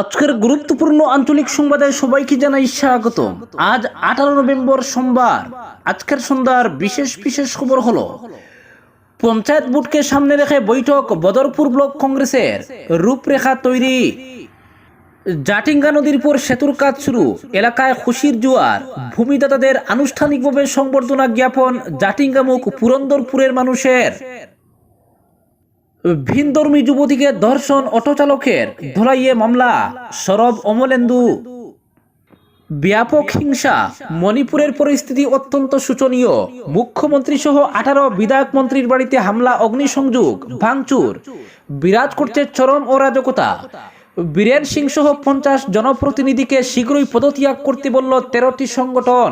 আজকের গুরুত্বপূর্ণ আঞ্চলিক সংবাদে সবাইকে জানাই স্বাগত। আজ আঠারো নভেম্বর সোমবার। আজকের সন্ধ্যার বিশেষ বিশেষ খবর হলো, পঞ্চায়েত ভোটকে সামনে রেখে বৈঠক বদরপুর ব্লক কংগ্রেসের রূপরেখা তৈরি। জাটিঙ্গা নদীর উপর সেতুর কাজ শুরু। এলাকায় খুশির জোয়ার। ভূমিদাতাদের আনুষ্ঠানিকভাবে সংবর্ধনা জ্ঞাপন জাটিঙ্গামুখ পুরন্দরপুরের মানুষের। ভিনধর্মী যুবতীকে ধর্ষণ অটো চালকের ধরাইয়ে মামলা। সরব অমলেন্দু। ব্যাপক হিংসা। মণিপুরের পরিস্থিতি অত্যন্ত শোচনীয়। মুখ্যমন্ত্রী সহ আঠারো বিধায়ক মন্ত্রীর বাড়িতে হামলা, অগ্নিসংযোগ, ভাঙচুর। বিরাজ করছে চরম অরাজকতা। বীরেন সিং সহ পঞ্চাশ জনপ্রতিনিধিকে শীঘ্রই পদত্যাগ করতে বলল তেরোটি সংগঠন।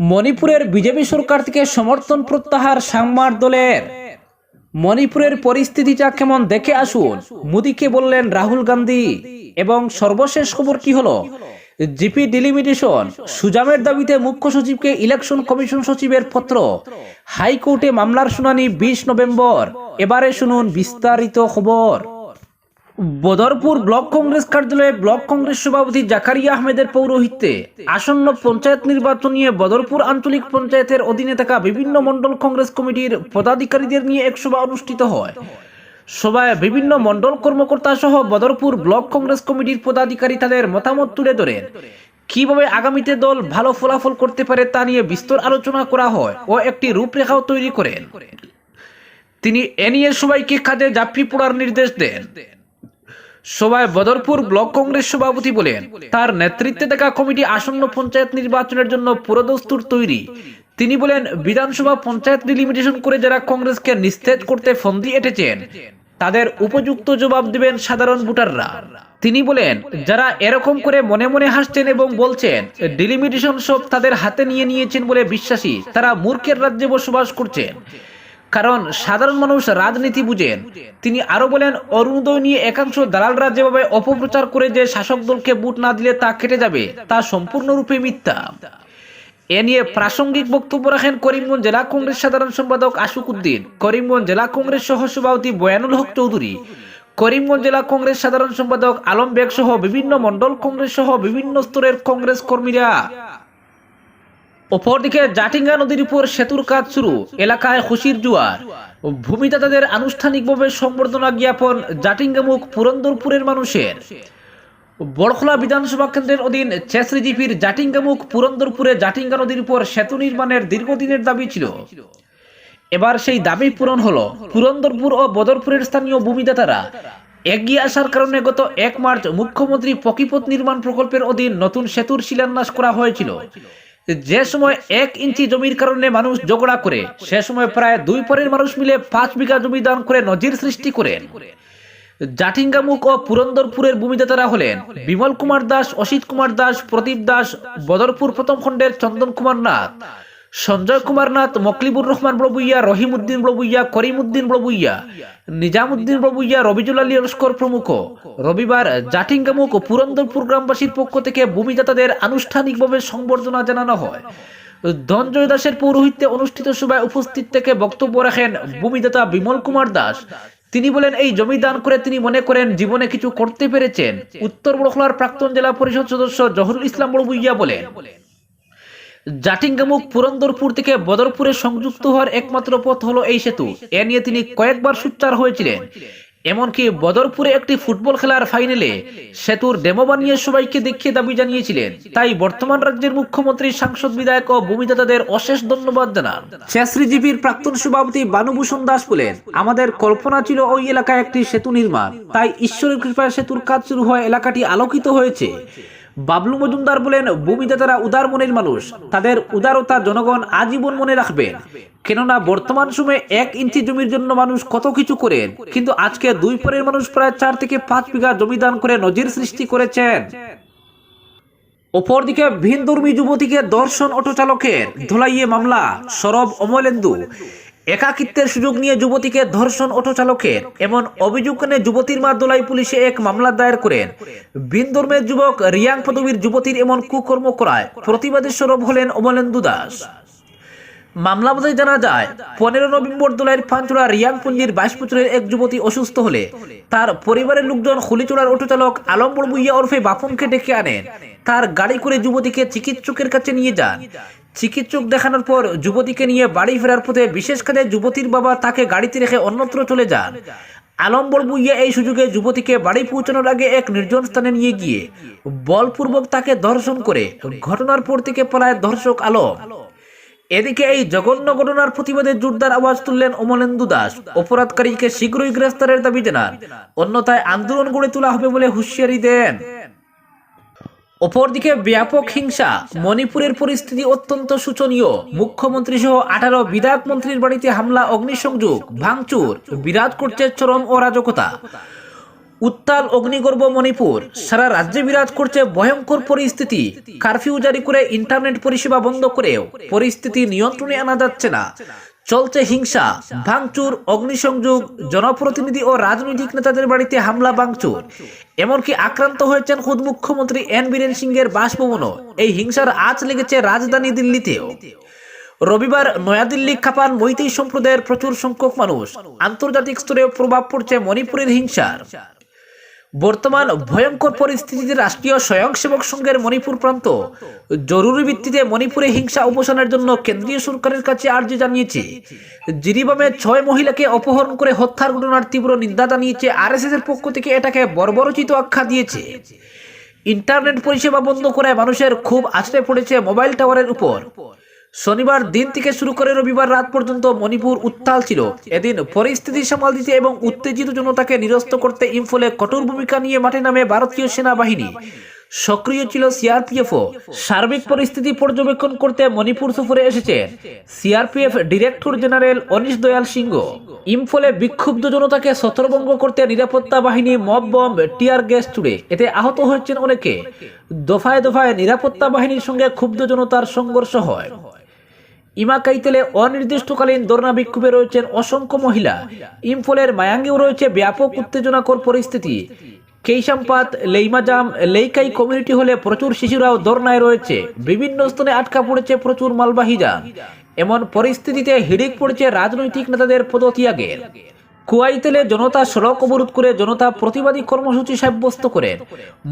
মণিপুরের বিজেপি সরকার থেকে সমর্থন প্রত্যাহার সাংমার দলের মণিপুরের পরিস্থিতিটা কেমন দেখে আসুন। মোদীকে বললেন রাহুল গান্ধী। এবং সর্বশেষ খবর কি হলো? জিপি ডিলিমিটেশন, সুজামের দাবিতে মুখ্য সচিবকে ইলেকশন কমিশন সচিবের পত্র। হাইকোর্টে মামলার শুনানি বিশ নভেম্বর। এবারে শুনুন বিস্তারিত খবর। বদরপুর ব্লক কংগ্রেস কার্যালয়ে ব্লক কংগ্রেস সভাপতি জাকারিয়া আহমেদের পৌরোহিত্যে আসন্ন পঞ্চায়েত নির্বাচন নিয়ে বদরপুর আঞ্চলিক পঞ্চায়েতের অধীনে থাকা বিভিন্ন মণ্ডল কংগ্রেস কমিটির পদাধিকারীদের নিয়ে এক সভা অনুষ্ঠিত হয়। সভায় বিভিন্ন মণ্ডল কর্মকর্তা সহ বদরপুর ব্লক কংগ্রেস কমিটির পদাধিকারী তাদের মতামত তুলে ধরেন। কীভাবে আগামীতে দল ভালো ফলাফল করতে পারে তা নিয়ে বিস্তর আলোচনা করা হয় ও একটি রূপরেখাও তৈরি করেন। তিনি এ নিয়ে সবাইকে কাজে জাপি পড়ার নির্দেশ দেন। সভায় বদরপুর ব্লক কংগ্রেস সভাপতি বলেন, তার নেতৃত্বে থাকা কমিটি আসন্ন পঞ্চায়েত নির্বাচনের জন্য পুরোদস্তুর তৈরি। তিনি বলেন, বিধানসভা পঞ্চায়েত ডিলিমিটেশন করে যারা কংগ্রেসকে নিস্তেজ করতে ফন্দি এঁটেছেন, তাদের উপযুক্ত জবাব দেবেন সাধারণ ভোটাররা। তিনি বলেন, যারা এরকম করে মনে মনে হাসছেন এবং বলছেন, ডিলিমিটেশন সব তাদের হাতে নিয়ে নিয়েছেন বলে বিশ্বাসী, তারা মূর্খের রাজ্যে বসবাস করছেন। কারণ সাধারণ মানুষ রাজনীতি বুঝেন। তিনি আরও বলেন, অরুণোদয় নিয়ে একাংশ দালালরা যেভাবে অপপ্রচার করে যে শাসক দলকে বুট না দিলে তা কেটে যাবে, তা সম্পূর্ণরূপে মিথ্যা। এ নিয়ে প্রাসঙ্গিক বক্তব্য রাখেন করিমগঞ্জ জেলা কংগ্রেস সাধারণ সম্পাদক আশুক উদ্দিন। করিমগঞ্জ জেলা কংগ্রেস সহ সভাপতি বয়ানুল হক চৌধুরী। করিমগঞ্জ জেলা কংগ্রেস সাধারণ সম্পাদক আলম বেগ সহ বিভিন্ন মন্ডল কংগ্রেস সহ বিভিন্ন স্তরের কংগ্রেস কর্মীরা অপরদিকে জাটিঙ্গা নদীর উপর সেতুর কাজ শুরু, এলাকায় খুশির জোয়ার। ভূমিদাতাদের আনুষ্ঠানিকভাবে সম্বর্ধনা জ্ঞাপন জাটিঙ্গামুখ পুরন্দরপুরের মানুষের। বড়খলা বিধানসভা কেন্দ্রের অধীন চেসরিজিপির জাটিঙ্গামুখ পুরন্দরপুরে জাটিঙ্গা নদীর উপর সেতু নির্মাণের দীর্ঘদিনের দাবি ছিল। এবার সেই দাবি পূরণ হলো। পুরন্দরপুর ও বদরপুরের স্থানীয় ভূমিদাতারা এগিয়ে আসার কারণে গত এক মার্চ মুখ্যমন্ত্রী পকিপথ নির্মাণ প্রকল্পের অধীন নতুন সেতুর শিলান্যাস করা হয়েছিল। যে সময় এক ইঞ্চি জমির কারণে মানুষ ঝগড়া করে, সে সময় প্রায় দুই পরের মানুষ মিলে পাঁচ বিঘা জমি দান করে নজির সৃষ্টি করেন। জাটিঙ্গামুখ ও পুরন্দরপুরের ভূমিদাতারা হলেন বিমল কুমার দাস, অসিত কুমার দাস, প্রদীপ দাস, বদরপুর প্রথম খণ্ডের চন্দন কুমার নাথ। সঞ্জয় কুমার নাথ মকলিবুর রহমান প্রভুইয়া রহিম উদ্দিন প্রভুইয়া করিম উদ্দিন প্রভুইয়া নিজামুদ্দিন প্রভুইয়া রবিজুল আলী লস্কর প্রমুখ। রবিবার জাটিঙ্গামুখ ও পুরন্দরপুর গ্রামবাসীর পক্ষ থেকে ভূমিদাতাদের আনুষ্ঠানিকভাবে সংবর্ধনা জানানো হয়। ধনজয় দাসের পৌরোহিত্যে অনুষ্ঠিত সভায় উপস্থিত থেকে বক্তব্য রাখেন ভূমিদাতা বিমল কুমার দাস। তিনি বলেন, এই জমি দান করে তিনি মনে করেন জীবনে কিছু করতে পেরেছেন। উত্তর বড়খলার প্রাক্তন জেলা পরিষদ সদস্য জহরুল ইসলাম বড়বুইয়া বলেন জাটিঙ্গামুখ পুরন্দরপুর থেকে বদরপুরে সংযুক্ত হওয়ার একমাত্র পথ হলো এই সেতু। এ নিয়ে তিনি কয়েকবার সুচ্চার হয়েছিলেন। এমনকি বদরপুরে একটি ফুটবল খেলার ফাইনালে সেতুর ডেমো বানিয়ে সবাইকে দেখিয়ে দাবি জানিয়েছিলেন। তাই বর্তমান রাজ্যের মুখ্যমন্ত্রী, সাংসদ বিধায়ক ও ভূমিদাতাদের অশেষ ধন্যবাদ জানান। চেশ্রীজীবীর প্রাক্তন সভাপতি বানুভূষণ দাস বলেন, আমাদের কল্পনা ছিল ওই এলাকায় একটি সেতু নির্মাণ। তাই ঈশ্বরের কৃপায় সেতুর কাজ শুরু হয় এলাকাটি আলোকিত হয়েছে। বাবলু মজুমদার বলেন ভূমিদাতারা উদার মনের মানুষ। তাদের উদারতা জনগণ আজীবন মনে রাখবেন কেননা বর্তমান সময়ে এক ইঞ্চি জমির জন্য মানুষ কত কিছু করেন, কিন্তু আজকে দুই পরের মানুষ প্রায় চার থেকে পাঁচ বিঘা জমি দান করে নজির সৃষ্টি করেছেন। অপরদিকে ভিনধর্মী যুবতীকে দর্শন অটো চালকের ধোলাইয়ে মামলা, সরব অমলেন্দু। একাকিত্বের সুযোগ নিয়ে যুবতীকে ধর্ষণ অটো চালকের এমন অভিযোগ নিয়ে যুবতীর মা দোলাই পুলিশে এক মামলা দায়ের করেন। ভিন ধর্মের যুবক রিয়াং পদবীর যুবতীর এমন কুকর্ম করায় প্রতিবাদী সরব হলেন অমলেন্দু দাস। মামলা বোধহয় জানা যায়, পনেরো নভেম্বর দোলের পাঞ্চুড়া রিয়াংপুঞ্জির বাইশ বছরের এক যুবতী অসুস্থ হলে তার পরিবারের লোকজন হলিচুড়ার অটো চালক আলম্বর বুইয়া ওরফে বাপনকে ডেকে আনেন। তার গাড়ি করে যুবতীকে চিকিৎসকের কাছে নিয়ে যান। চিকিৎসক দেখানোর পর যুবতীকে নিয়ে বাড়ি ফেরার পথে বিশেষ কাজে যুবতীর বাবা তাকে গাড়িতে রেখে অন্যত্র চলে যান। আলম্বর বুইয়া এই সুযোগে যুবতীকে বাড়ি পৌঁছানোর আগে এক নির্জন স্থানে নিয়ে গিয়ে বলপূর্বক তাকে ধর্ষণ করে। ঘটনার পর থেকে পলায় ধর্ষক আলম। এদিকে এই জঘন্য ঘটনার প্রতিবাদে জোরদার আওয়াজ তুললেন অমলেন্দু দাস। অপরাধকারীকে শীঘ্রই গ্রেফতারের দাবি জানান। অন্যথায় আন্দোলন গড়ে তোলা হবে বলে হুঁশিয়ারি দেন। অপরদিকে ব্যাপক হিংসা। মণিপুরের পরিস্থিতি অত্যন্ত শোচনীয়। মুখ্যমন্ত্রী সহ আঠারো বিধায়ক মন্ত্রীর বাড়িতে হামলা, অগ্নিসংযোগ, ভাঙচুর, বিরাজ করছে চরম অরাজকতা। উত্তাল অগ্নিগর্ভ মণিপুর। সারা রাজ্যে বিরাজ করছে ভয়ঙ্কর পরিস্থিতি। কারফিউ জারি করে ইন্টারনেট পরিষেবা বন্ধ করেও পরিস্থিতি নিয়ন্ত্রণে আনা যাচ্ছে না। চলছে হিংসা, ভাঙচুর, অগ্নিসংযোগ, জনপ্রতিনিধি ও রাজনৈতিক নেতাদের বাড়িতে হামলা, ভাঙচুর। এমনকি আক্রান্ত হয়েছেন খুদ মুখ্যমন্ত্রী এন বীরেন সিংয়ের বাসভবনও। এই হিংসার আঁচ লেগেছে রাজধানী দিল্লিতেও। রবিবার নয়াদিল্লি খাপান মৈতেই সম্প্রদায়ের প্রচুর সংখ্যক মানুষ আন্তর্জাতিক স্তরে প্রভাব পড়ছে মণিপুরের হিংসার। বর্তমান ভয়ঙ্কর পরিস্থিতিতে রাষ্ট্রীয় স্বয়ংসেবক সংঘের মণিপুর প্রান্ত জরুরি ভিত্তিতে মণিপুরে হিংসা অবসানের জন্য কেন্দ্রীয় সরকারের কাছে আর্জি জানিয়েছে। জিরিবামে ছয় মহিলাকে অপহরণ করে হত্যার ঘটনার তীব্র নিন্দা জানিয়েছে আরএসএস এর পক্ষ থেকে এটাকে বর্বরচিত আখ্যা দিয়েছে। ইন্টারনেট পরিষেবা বন্ধ করায় মানুষের খুব আছড়ে পড়েছে মোবাইল টাওয়ারের উপর। শনিবার দিন থেকে শুরু করে রবিবার রাত পর্যন্ত মণিপুর উত্তাল ছিল। এদিন পরিস্থিতি সামাল দিতে এবং উত্তেজিত জনতাকে নিরস্ত করতে ইম্ফলে কঠোর ভূমিকা নিয়ে মাঠে নামে ভারতীয় সেনাবাহিনী। সক্রিয় ছিল সিআরপিএফও সার্বিক পরিস্থিতি পর্যবেক্ষণ করতে মণিপুর সফরে এসেছেন CRPF director general anise Dayal সিংহ। ইম্ফলে বিক্ষুব্ধ জনতাকে ছত্রভঙ্গ করতে নিরাপত্তা বাহিনী মব বম্ব, টিয়ার গ্যাস ছুড়ে এতে আহত হয়েছেন অনেকে। দফায় দফায় নিরাপত্তা বাহিনীর সঙ্গে ক্ষুব্ধ জনতার সংঘর্ষ হয়। ইমাকাইতেলে অনির্দিষ্টকালীন ধর্ণা বিক্ষোভে রয়েছেন অসংখ্য মহিলা। ইম্ফলের মায়াঙ্গেও রয়েছে ব্যাপক উত্তেজনাকর পরিস্থিতি। কেইসাম্পাত, লেইমাজাম, লেইকাই কমিউনিটি হলে প্রচুর শিশুরাও ধর্নায় রয়েছে। বিভিন্ন স্থানে আটকা পড়েছে প্রচুর মালবাহী যান। এমন পরিস্থিতিতে হিড়িক পড়েছে রাজনৈতিক নেতাদের পদত্যাগের। কুয়াইতেলে জনতা সড়ক অবরোধ করে জনতা প্রতিবাদী কর্মসূচি সাব্যস্ত করেন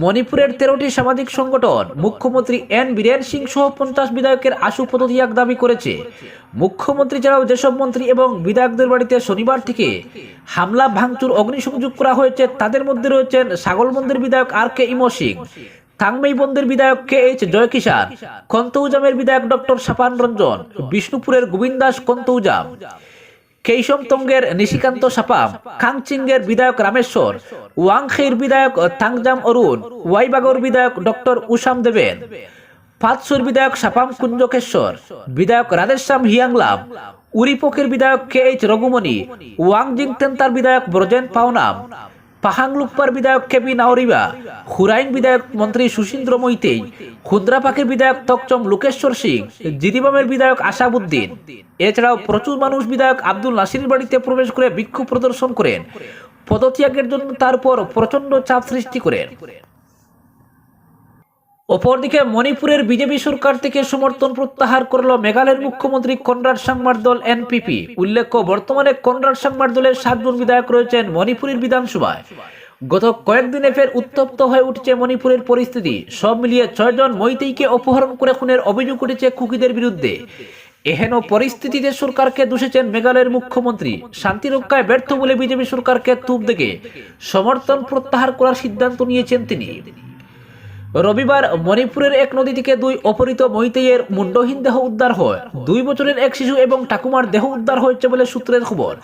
মণিপুরের তেরোটি সামাজিক সংগঠন, মুখ্যমন্ত্রী এন বীরেন সিং সহ পঞ্চাশ বিধায়কের আশু পদত্যাগ দাবি করেছে। মুখ্যমন্ত্রী ছাড়াও যেসব মন্ত্রী এবং বিধায়কদের বাড়িতে শনিবার থেকে হামলা, ভাঙচুর, অগ্নিসংযোগ করা হয়েছে, তাদের মধ্যে রয়েছেন সাগলবন্দের বিধায়ক আর কে ইমো সিং বন্দের বিধায়ক কে এইচ জয়কিষান কন্তৌজামের বিধায়ক ডক্টর সাপান রঞ্জন, বিষ্ণুপুরের গোবিন্দাস কন্তৌজাম। কেইসম তঙ্গের নিশিকান্ত সাপাম খাংচিংয়ের বিধায়ক রামেশ্বর ওয়াংখের বিধায়ক থাংজাম অরুণ, ওয়াইবাগর বিধায়ক ডক্টর উষাম দেবেন, ফাতসুর বিধায়ক সাপাম কুঞ্জকেশ্বর, বিধায়ক রাধেশ্যাম হিয়াংলাম, উরিপোকের বিধায়ক কে এইচ রঘুমণি ওয়াংজিং তেন্তার বিধায়ক ব্রজেন পাওনাম পাহাংলুকপার বিধায়ক কেপি নাওরিবা হুরাইন বিধায়ক মন্ত্রী সুশীন্দ্র মৈতেই ক্ষুদ্রাপাকের বিধায়ক তকচম লোকেশ্বর সিং জিরিবামের বিধায়ক আশাবুদ্দিন। এছাড়াও প্রচুর মানুষ বিধায়ক আব্দুল নাসির বাড়িতে প্রবেশ করে বিক্ষোভ প্রদর্শন করেন। পদত্যাগের জন্য তারপর প্রচণ্ড চাপ সৃষ্টি করেন। অপরদিকে মণিপুরের বিজেপি সরকার থেকে সমর্থন প্রত্যাহার করল মেঘালয়ের মুখ্যমন্ত্রী কনরাড সাংমার দল এনপিপি। উল্লেখ্য, বর্তমানে কনরাড সাংমার দলের সাতজন বিধায়ক রয়েছেন মণিপুরের বিধানসভায়। গত কয়েকদিনে ফের উত্তপ্ত হয়ে উঠছে মণিপুরের পরিস্থিতি। সব মিলিয়ে ছয়জন মৈতেইকে অপহরণ করে খুনের অভিযোগ উঠেছে কুকিদের বিরুদ্ধে। এহেন পরিস্থিতিতে সরকারকে দোষেছেন মেঘালয়ের মুখ্যমন্ত্রী। শান্তি রক্ষায় ব্যর্থ বলে বিজেপি সরকারকে তুপ দেখে সমর্থন প্রত্যাহার করার সিদ্ধান্ত নিয়েছেন তিনি। রবিবার মণিপুরের এক নদী থেকে দুই অপহৃত মৈতেইয়ের মুন্ডহীন দেহ উদ্ধার হয়। দুই বছরের এক শিশু এবং ঠাকুমার দেহ উদ্ধার হয়েছে বলে সূত্রের খবর।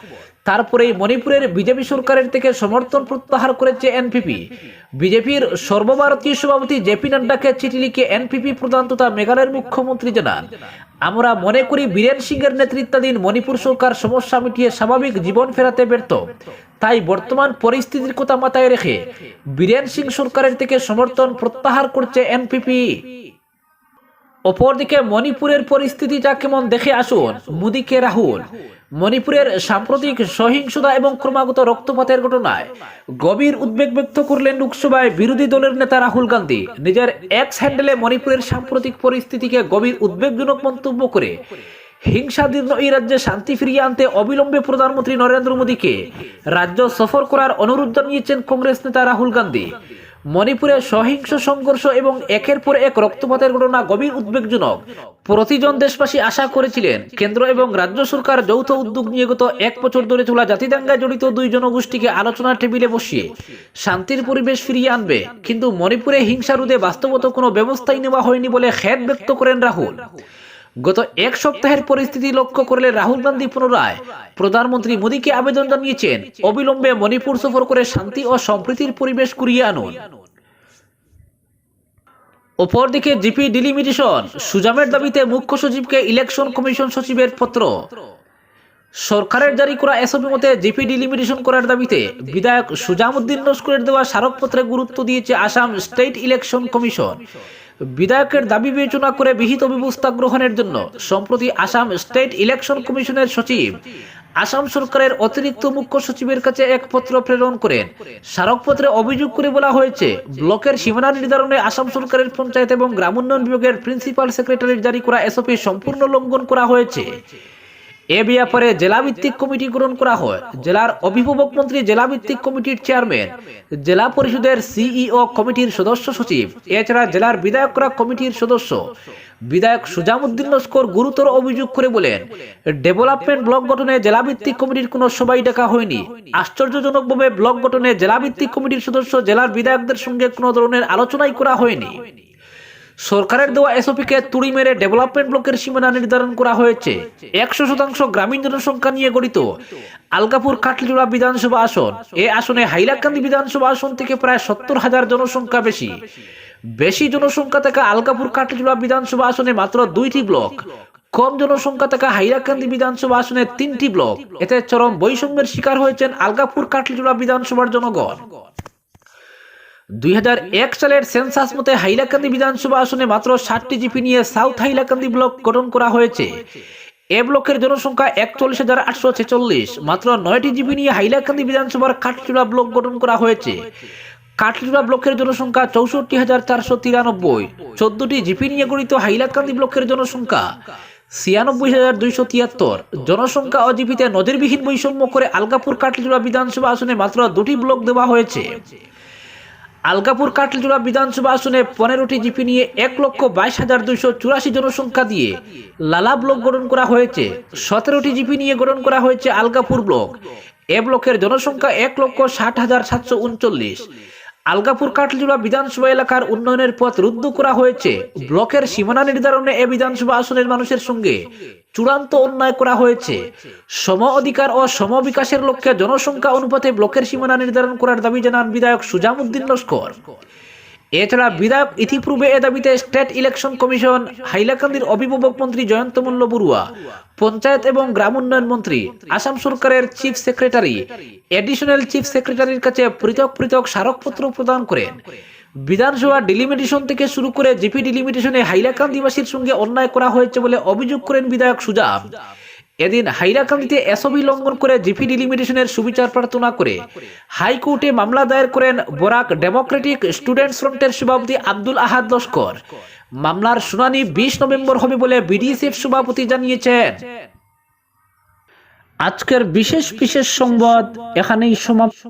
তারপরেই মণিপুরের বিজেপি সরকারের থেকে সমর্থন প্রত্যাহার করেছে এনপিপি। বিজেপির সর্বভারতীয় সভাপতি জেপি নাড্ডাকে চিঠি লিখে এনপিপি প্রধান তথা মেঘালয়ের মুখ্যমন্ত্রী জানান, আমরা মনে করি বীরেন সিংয়ের নেতৃত্বাধীন মণিপুর সরকার সমস্যা মিটিয়ে স্বাভাবিক জীবন ফেরাতে ব্যর্থ। তাই বর্তমান পরিস্থিতির কথা মাথায় রেখে বীরেন সিং সরকারের থেকে সমর্থন প্রত্যাহার করছে এনপিপি। অপরদিকে মণিপুরের পরিস্থিতিটা কেমন দেখে আসুন, মোদীকে রাহুল। মণিপুরের সাম্প্রতিক সহিংসতা এবং ক্রমাগত রক্তপাতের ঘটনায় গভীর উদ্বেগ ব্যক্ত করলেন লোকসভায় বিরোধী দলের নেতা রাহুল গান্ধী। নিজের এক্স হ্যান্ডেলে মণিপুরের সাম্প্রতিক পরিস্থিতিকে গভীর উদ্বেগজনক মন্তব্য করে হিংসাদীর্ণ এই রাজ্যে শান্তি ফিরিয়ে আনতে অবিলম্বে প্রধানমন্ত্রী নরেন্দ্র মোদীকে রাজ্য সফর করার অনুরোধ জানিয়েছেন কংগ্রেস নেতা রাহুল গান্ধী। মণিপুরে সহিংস সংঘর্ষ এবং একের পর এক রক্তপাতের ঘটনা গভীর উদ্বেগজনক। প্রতিজন দেশবাসী আশা করেছিলেন কেন্দ্র এবং রাজ্য সরকার যৌথ উদ্যোগ নিয়ে গত এক বছর ধরে চলা জাতিদাঙ্গায় জড়িত দুই জনগোষ্ঠীকে আলোচনার টেবিলে বসিয়ে শান্তির পরিবেশ ফিরিয়ে আনবে। কিন্তু মণিপুরে হিংসা রোধে বাস্তবত কোনো ব্যবস্থাই নেওয়া হয়নি বলে খেদ ব্যক্ত করেন রাহুল। গত এক সপ্তাহের পরিস্থিতি লক্ষ্য করলে রাহুল গান্ধী পুনরায় প্রধানমন্ত্রী মোদীকে আবেদন জানিয়েছেন। অবিলম্বে মণিপুর সফর করে শান্তি ও সম্প্রীতির পরিবেশ কুড়িয়ে আনুন। অপরদিকে জিপি ডিলিমিটেশন, সুজামের দাবিতে মুখ্য সচিবকে ইলেকশন কমিশন সচিবের পত্র। সরকারের জারি করা এসপি মতে জিপি ডিলিমিটেশন করার দাবিতে বিধায়ক সুজামুদ্দিন নস্করের দেওয়া স্মারকপত্রে গুরুত্ব দিয়েছে আসাম স্টেট ইলেকশন কমিশন। বিধায়কের দাবি বিবেচনা করে বিহিত ব্যবস্থা গ্রহণের জন্য সম্প্রতি আসাম স্টেট ইলেকশন কমিশনের সচিব, আসাম সরকারের অতিরিক্ত মুখ্য সচিবের কাছে এক পত্র প্রেরণ করেন। স্মারকপত্রে অভিযোগ করে বলা হয়েছে, ব্লকের সীমানা নির্ধারণে আসাম সরকারের পঞ্চায়েত এবং গ্রামোন্নয়ন বিভাগের প্রিন্সিপাল সেক্রেটারির জারি করা এসওপি সম্পূর্ণ লঙ্ঘন করা হয়েছে। এ ব্যাপারে জেলাভিত্তিক কমিটি গ্রহণ করা হয়। জেলার অভিভাবক মন্ত্রী, জেলাভিত্তিক কমিটির চেয়ারম্যান, জেলা পরিষদের সিইও কমিটির সদস্য সচিব, এছাড়া জেলার বিধায়করা কমিটির সদস্য। বিধায়ক সুজামুদ্দিন লস্কর গুরুতর অভিযোগ করে বলেন, ডেভেলপমেন্ট ব্লক গঠনে জেলাভিত্তিক কমিটির কোনো সবাই ডাকা হয়নি। আশ্চর্যজনকভাবে ব্লক গঠনে জেলাভিত্তিক কমিটির সদস্য জেলার বিধায়কদের সঙ্গে কোনো ধরনের আলোচনাই করা হয়নি। সরকারের দেওয়া এসওপিকে তুড়ি মেরে ডেভেলপমেন্ট ব্লকের সীমানা নির্ধারণ করা হয়েছে। একশো শতাংশ গ্রামীণ জনসংখ্যা নিয়ে গঠিত। আলগাপুর কাটলিজোড়া বিধানসভা আসন। এ আসনে হাইলাকান্দি বিধানসভা আসন থেকে প্রায় সত্তর হাজার জনসংখ্যা বেশি। বেশি জনসংখ্যা থাকা আলগাপুর কাটলিজোড়া বিধানসভা আসনে মাত্র দুইটি ব্লক। কম জনসংখ্যা থাকা হাইলাকান্দি বিধানসভা আসনে তিনটি ব্লক। এতে চরম বৈষম্যের শিকার হয়েছেন আলগাপুর কাটলিজোড়া বিধানসভার জনগণ। দুই হাজার এক সালের সেন্সাস মতে হাইলাকান্দি বিধানসভা আসনে মাত্র ষাটটি জিপি নিয়ে সাউথ হাইলাকান্দি ব্লক গঠন করা হয়েছে। এ ব্লকের জনসংখ্যা একচল্লিশ হাজার আটশো ছেচল্লিশ, মাত্র নয়টি জিপি নিয়ে হাইলাকান্দি বিধানসভার কাঠচুড়া ব্লক গঠন করা হয়েছে। কাঠচুড়া ব্লকের জনসংখ্যা চৌষট্টি হাজার চারশো তিরানব্বই, চোদ্দটি জিপি নিয়ে গঠিত হাইলাকান্দি ব্লকের জনসংখ্যা ছিয়ানব্বই হাজার দুইশো তিয়াত্তর। জনসংখ্যা ও জিপিতে নজিরবিহীন বৈষম্য করে আলগাপুর কাটলিজোড়া বিধানসভা আসনে মাত্র দুটি ব্লক দেওয়া হয়েছে। আলগাপুর কাটলিজোড়া বিধানসভা আসনে পনেরোটি জিপি নিয়ে এক লক্ষ বাইশ হাজার দুইশো চুরাশি জনসংখ্যা দিয়ে লালা ব্লক গঠন করা হয়েছে। সতেরোটি জিপি নিয়ে গঠন করা হয়েছে আলগাপুর ব্লক। এ ব্লকের জনসংখ্যা এক লক্ষ ষাট হাজার সাতশো উনচল্লিশ। আলগাপুর কাটলিজোড়া বিধানসভা এলাকার উন্নয়নের পথ রুদ্ধ করা হয়েছে। ব্লকের সীমানা নির্ধারণে এ বিধানসভা আসনের মানুষের সঙ্গে চূড়ান্ত অন্যায় করা হয়েছে। সম অধিকার ও সম বিকাশের লক্ষ্যে জনসংখ্যা অনুপাতে ব্লকের সীমানা নির্ধারণ করার দাবি জানান বিধায়ক সুজামুদ্দিন লস্কর। এছাড়া বিধায়ক ইতিপূর্বে এ দাবিতে স্টেট ইলেকশন কমিশন, হাইলাকান্দির অভিভাবক মন্ত্রী জয়ন্ত মল্ল বড়ুয়া, পঞ্চায়েত এবং গ্রাম উন্নয়ন মন্ত্রী, আসাম সরকারের চিফ সেক্রেটারি, এডিশনাল চিফ সেক্রেটারির কাছে পৃথক পৃথক স্মারকপত্র প্রদান করেন। বিধানসভা ডিলিমিটেশন থেকে শুরু করে জিপি ডিলিমিটেশনে হাইলাকান্দিবাসীর সঙ্গে অন্যায় করা হয়েছে বলে অভিযোগ করেন বিধায়ক সুজাম এদিন হাইরাকান্দিতে এসবি লঙ্ঘন করে জিপি ডিলিমিটেশনের সুবিচার প্রার্থনা করে হাইকোর্টে মামলা দায়ের করেন বরাক ডেমোক্রেটিক স্টুডেন্টস ফ্রন্টের সভাপতি আব্দুল আহাদ লস্কর। মামলার শুনানি বিশ নভেম্বর হবে বলে বিডিসিএফ সভাপতি জানিয়েছেন। আজকের বিশেষ বিশেষ সংবাদ এখানেই সমাপ্ত।